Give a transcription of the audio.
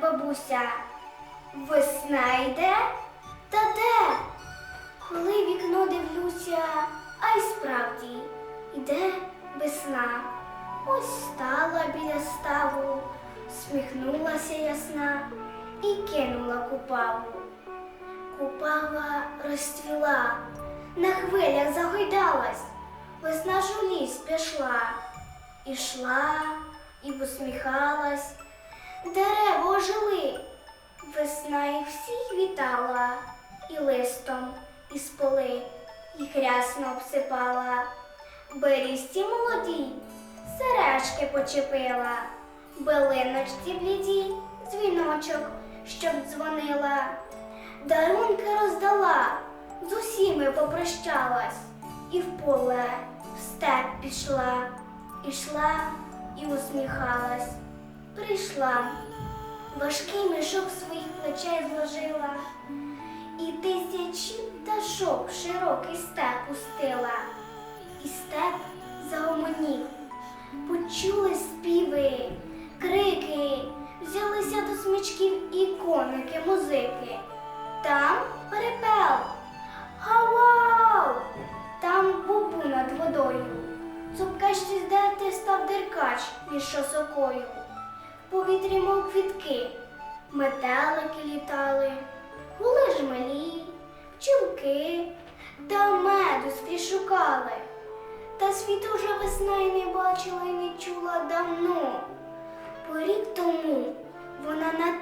бабуся. Весна йде? Та де? Коли вікно дивлюся, а й справді йде весна. Ось стала біля ставу, сміхнулася ясна і кинула купаву. Купава розцвіла, на хвилях загойдалась, весна ж у ліс пішла, ішла і посміхалась, дерева ожили, весна їх всіх вітала, і листом із поли їх рясно обсипала. Берісті молоді, сережки почепила, билиночці бліді, дзвіночок, щоб дзвонила. Дарунки роздала, з усіми попрощалась, і в поле, в степ пішла, ішла і усміхалась. Прийшла, важкий мішок своїх плечей зложила, і тисячі пташок широкий степ пустила, і степ загомонів. Почули співи, крики, взялися до смичків і коники, музики. Там перепел. Гавау! Там бубу над водою. Цупка щось дати став деркач між шосокою. Повітрі, мов квітки, метелики літали, гули жмелі, пчілки та меду скрізь шукали. Та світ уже весна й не бачила й не чула давно. По рік тому вона на.